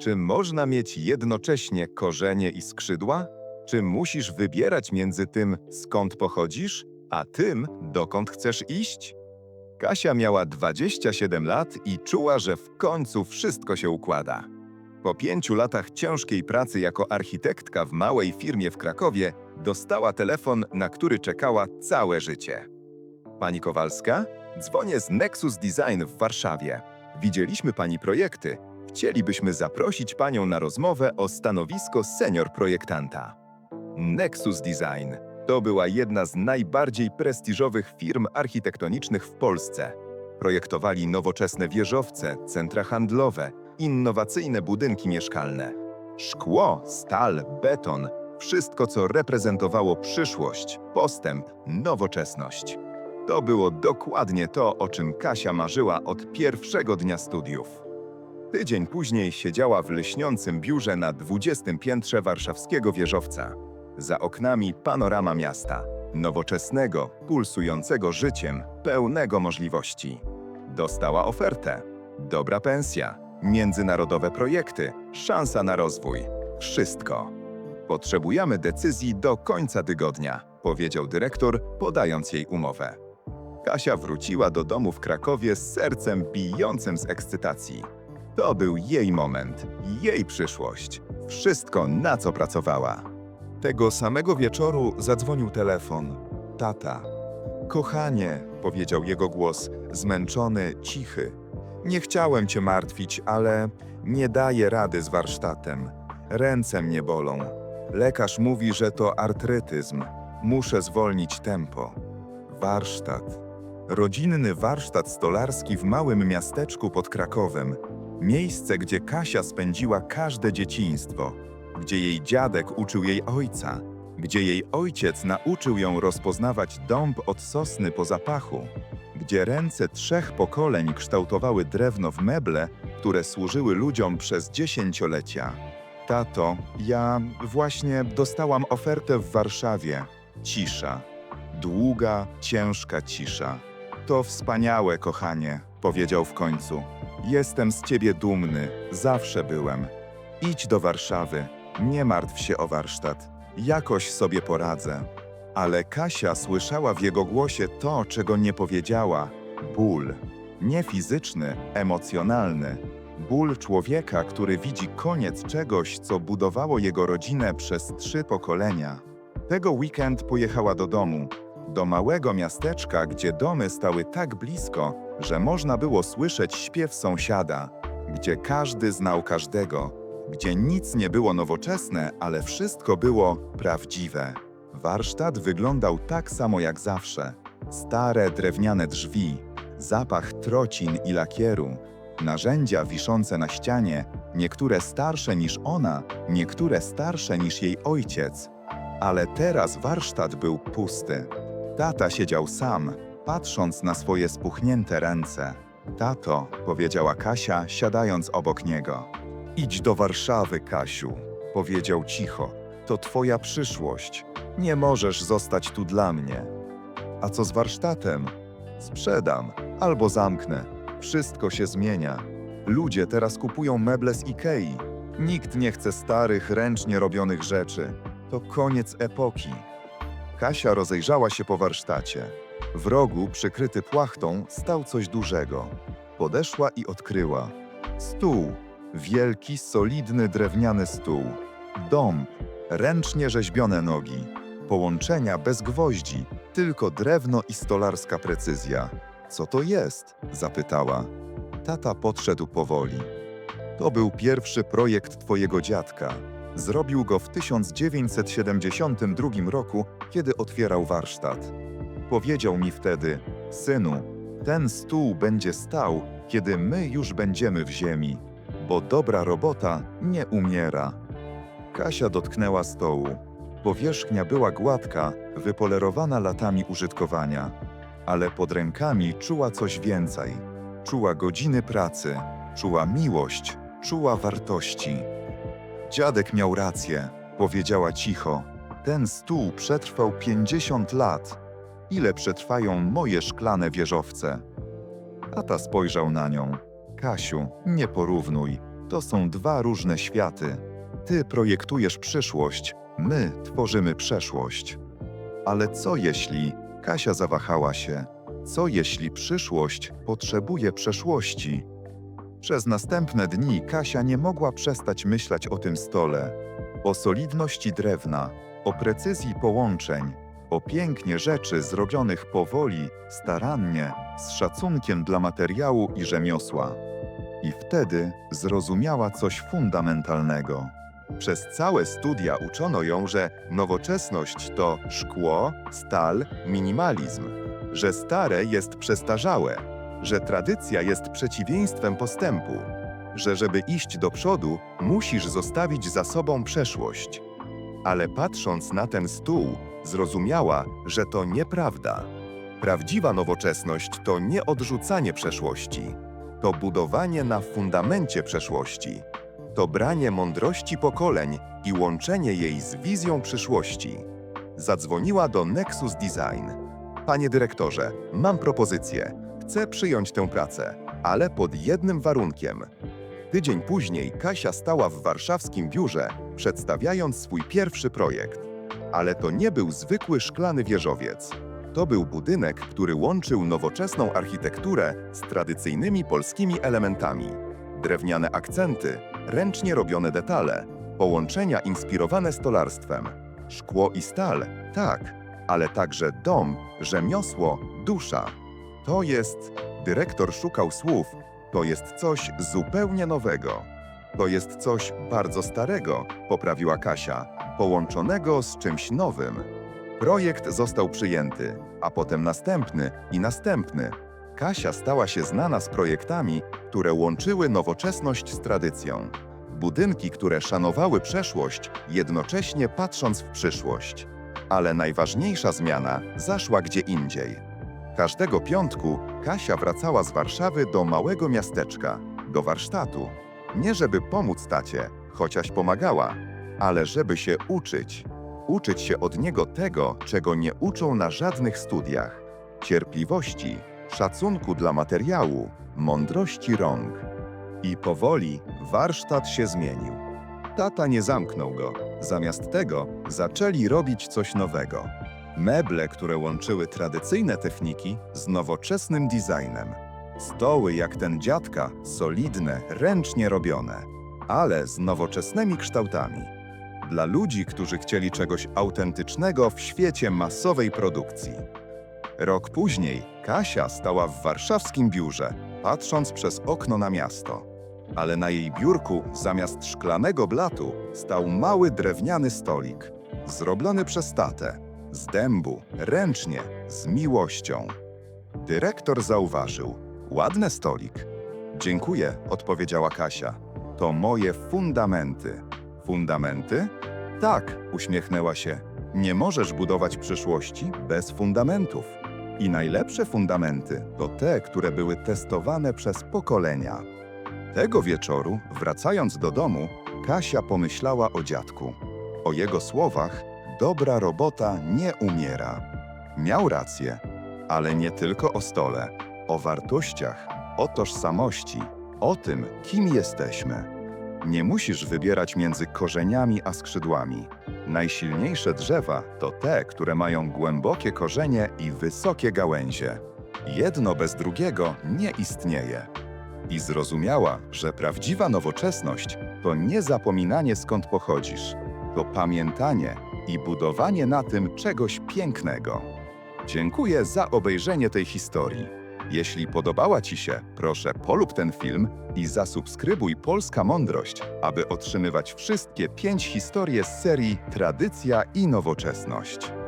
Czy można mieć jednocześnie korzenie i skrzydła? Czy musisz wybierać między tym, skąd pochodzisz, a tym, dokąd chcesz iść? Kasia miała 27 lat i czuła, że w końcu wszystko się układa. Po pięciu latach ciężkiej pracy jako architektka w małej firmie w Krakowie, dostała telefon, na który czekała całe życie. Pani Kowalska? Dzwonię z Nexus Design w Warszawie. Widzieliśmy pani projekty. Chcielibyśmy zaprosić panią na rozmowę o stanowisko senior projektanta. Nexus Design to była jedna z najbardziej prestiżowych firm architektonicznych w Polsce. Projektowali nowoczesne wieżowce, centra handlowe, innowacyjne budynki mieszkalne. Szkło, stal, beton wszystko, co reprezentowało przyszłość, postęp, nowoczesność. To było dokładnie to, o czym Kasia marzyła od pierwszego dnia studiów. Tydzień później siedziała w lśniącym biurze na 20 piętrze warszawskiego wieżowca. Za oknami panorama miasta, nowoczesnego, pulsującego życiem, pełnego możliwości. Dostała ofertę. Dobra pensja, międzynarodowe projekty, szansa na rozwój. Wszystko. Potrzebujemy decyzji do końca tygodnia, powiedział dyrektor, podając jej umowę. Kasia wróciła do domu w Krakowie z sercem bijącym z ekscytacji. To był jej moment, jej przyszłość, wszystko na co pracowała. Tego samego wieczoru zadzwonił telefon. Tata. Kochanie, powiedział jego głos, zmęczony, cichy. Nie chciałem cię martwić, ale nie daję rady z warsztatem. Ręce mnie bolą. Lekarz mówi, że to artrytyzm. Muszę zwolnić tempo. Warsztat. Rodzinny warsztat stolarski w małym miasteczku pod Krakowem. Miejsce, gdzie Kasia spędziła każde dzieciństwo. Gdzie jej dziadek uczył jej ojca. Gdzie jej ojciec nauczył ją rozpoznawać dąb od sosny po zapachu. Gdzie ręce trzech pokoleń kształtowały drewno w meble, które służyły ludziom przez dziesięciolecia. Tato, ja właśnie dostałam ofertę w Warszawie. Cisza. Długa, ciężka cisza. To wspaniałe, kochanie, powiedział w końcu. Jestem z ciebie dumny, zawsze byłem. Idź do Warszawy, nie martw się o warsztat. Jakoś sobie poradzę. Ale Kasia słyszała w jego głosie to, czego nie powiedziała ból. Nie fizyczny, emocjonalny. Ból człowieka, który widzi koniec czegoś, co budowało jego rodzinę przez trzy pokolenia. Tego weekend pojechała do domu, do małego miasteczka, gdzie domy stały tak blisko, że można było słyszeć śpiew sąsiada, gdzie każdy znał każdego, gdzie nic nie było nowoczesne, ale wszystko było prawdziwe. Warsztat wyglądał tak samo jak zawsze. Stare drewniane drzwi, zapach trocin i lakieru, narzędzia wiszące na ścianie, niektóre starsze niż ona, niektóre starsze niż jej ojciec. Ale teraz warsztat był pusty. Tata siedział sam, patrząc na swoje spuchnięte ręce. Tato, powiedziała Kasia, siadając obok niego. Idź do Warszawy, Kasiu, powiedział cicho. To twoja przyszłość. Nie możesz zostać tu dla mnie. A co z warsztatem? Sprzedam albo zamknę. Wszystko się zmienia. Ludzie teraz kupują meble z Ikei. Nikt nie chce starych, ręcznie robionych rzeczy. To koniec epoki. Kasia rozejrzała się po warsztacie. W rogu, przykryty płachtą, stał coś dużego. Podeszła i odkryła. Stół. Wielki, solidny drewniany stół. Dąb. Ręcznie rzeźbione nogi. Połączenia bez gwoździ, tylko drewno i stolarska precyzja. Co to jest? zapytała. Tata podszedł powoli. To był pierwszy projekt twojego dziadka. Zrobił go w 1972 roku, kiedy otwierał warsztat. Powiedział mi wtedy: Synu, ten stół będzie stał, kiedy my już będziemy w ziemi, bo dobra robota nie umiera. Kasia dotknęła stołu. Powierzchnia była gładka, wypolerowana latami użytkowania, ale pod rękami czuła coś więcej. Czuła godziny pracy, czuła miłość, czuła wartości. Dziadek miał rację, powiedziała cicho. Ten stół przetrwał 50 lat. Ile przetrwają moje szklane wieżowce? Tata spojrzał na nią. Kasiu, nie porównuj. To są dwa różne światy. Ty projektujesz przyszłość, my tworzymy przeszłość. Ale co jeśli Kasia zawahała się? Co jeśli przyszłość potrzebuje przeszłości? Przez następne dni Kasia nie mogła przestać myśleć o tym stole, o solidności drewna, o precyzji połączeń, o pięknie rzeczy zrobionych powoli, starannie, z szacunkiem dla materiału i rzemiosła. I wtedy zrozumiała coś fundamentalnego. Przez całe studia uczono ją, że nowoczesność to szkło, stal, minimalizm, że stare jest przestarzałe, że tradycja jest przeciwieństwem postępu, że żeby iść do przodu, musisz zostawić za sobą przeszłość. Ale patrząc na ten stół, zrozumiała, że to nieprawda. Prawdziwa nowoczesność to nie odrzucanie przeszłości, to budowanie na fundamencie przeszłości to branie mądrości pokoleń i łączenie jej z wizją przyszłości. Zadzwoniła do Nexus Design. Panie dyrektorze, mam propozycję. Chcę przyjąć tę pracę, ale pod jednym warunkiem. Tydzień później Kasia stała w warszawskim biurze, przedstawiając swój pierwszy projekt. Ale to nie był zwykły szklany wieżowiec. To był budynek, który łączył nowoczesną architekturę z tradycyjnymi polskimi elementami. Drewniane akcenty, ręcznie robione detale, połączenia inspirowane stolarstwem. Szkło i stal, tak, ale także dom, rzemiosło, dusza. To jest, dyrektor szukał słów, to jest coś zupełnie nowego. To jest coś bardzo starego, poprawiła Kasia, połączonego z czymś nowym. Projekt został przyjęty, a potem następny i następny. Kasia stała się znana z projektami, które łączyły nowoczesność z tradycją. Budynki, które szanowały przeszłość, jednocześnie patrząc w przyszłość. Ale najważniejsza zmiana zaszła gdzie indziej. Każdego piątku Kasia wracała z Warszawy do małego miasteczka, do warsztatu. Nie żeby pomóc tacie, chociaż pomagała, ale żeby się uczyć. Uczyć się od niego tego, czego nie uczą na żadnych studiach. Cierpliwości, szacunku dla materiału, mądrości rąk. I powoli warsztat się zmienił. Tata nie zamknął go. Zamiast tego zaczęli robić coś nowego. Meble, które łączyły tradycyjne techniki z nowoczesnym designem. Stoły jak ten dziadka, solidne, ręcznie robione, ale z nowoczesnymi kształtami. Dla ludzi, którzy chcieli czegoś autentycznego w świecie masowej produkcji. Rok później Kasia stała w warszawskim biurze, patrząc przez okno na miasto. Ale na jej biurku zamiast szklanego blatu stał mały drewniany stolik, zrobiony przez tatę, z dębu, ręcznie, z miłością. Dyrektor zauważył: Ładny stolik. Dziękuję, odpowiedziała Kasia. To moje fundamenty. Fundamenty? Tak, uśmiechnęła się. Nie możesz budować przyszłości bez fundamentów. I najlepsze fundamenty to te, które były testowane przez pokolenia. Tego wieczoru, wracając do domu, Kasia pomyślała o dziadku. O jego słowach: Dobra robota nie umiera. Miał rację, ale nie tylko o stole, o wartościach, o tożsamości, o tym, kim jesteśmy. Nie musisz wybierać między korzeniami a skrzydłami. Najsilniejsze drzewa to te, które mają głębokie korzenie i wysokie gałęzie. Jedno bez drugiego nie istnieje. I zrozumiała, że prawdziwa nowoczesność to nie zapominanie skąd pochodzisz, to pamiętanie i budowanie na tym czegoś pięknego. Dziękuję za obejrzenie tej historii. Jeśli podobała Ci się, proszę polub ten film i zasubskrybuj Polska Mądrość, aby otrzymywać wszystkie pięć historie z serii Tradycja i Nowoczesność.